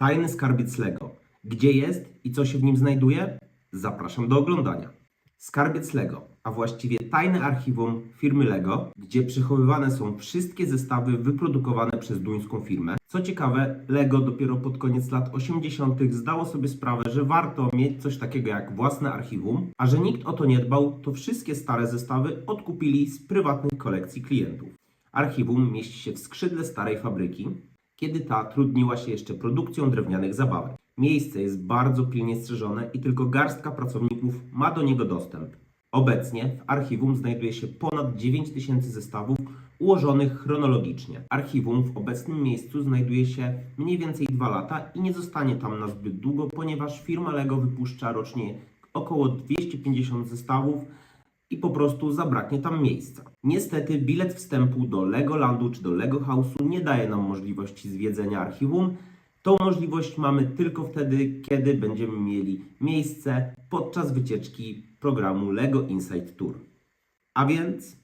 Tajny skarbiec Lego. Gdzie jest i co się w nim znajduje? Zapraszam do oglądania. Skarbiec Lego, a właściwie tajne archiwum firmy Lego, gdzie przechowywane są wszystkie zestawy wyprodukowane przez duńską firmę. Co ciekawe, Lego dopiero pod koniec lat 80. zdało sobie sprawę, że warto mieć coś takiego jak własne archiwum, a że nikt o to nie dbał, to wszystkie stare zestawy odkupili z prywatnych kolekcji klientów. Archiwum mieści się w skrzydle starej fabryki, kiedy ta trudniła się jeszcze produkcją drewnianych zabawek. Miejsce jest bardzo pilnie strzeżone i tylko garstka pracowników ma do niego dostęp. Obecnie w archiwum znajduje się ponad 9000 zestawów ułożonych chronologicznie. Archiwum w obecnym miejscu znajduje się mniej więcej 2 lata i nie zostanie tam na zbyt długo, ponieważ firma Lego wypuszcza rocznie około 250 zestawów i po prostu zabraknie tam miejsca. Niestety bilet wstępu do Legolandu czy do Lego House'u nie daje nam możliwości zwiedzenia archiwum. Tą możliwość mamy tylko wtedy, kiedy będziemy mieli miejsce podczas wycieczki programu Lego Inside Tour. A więc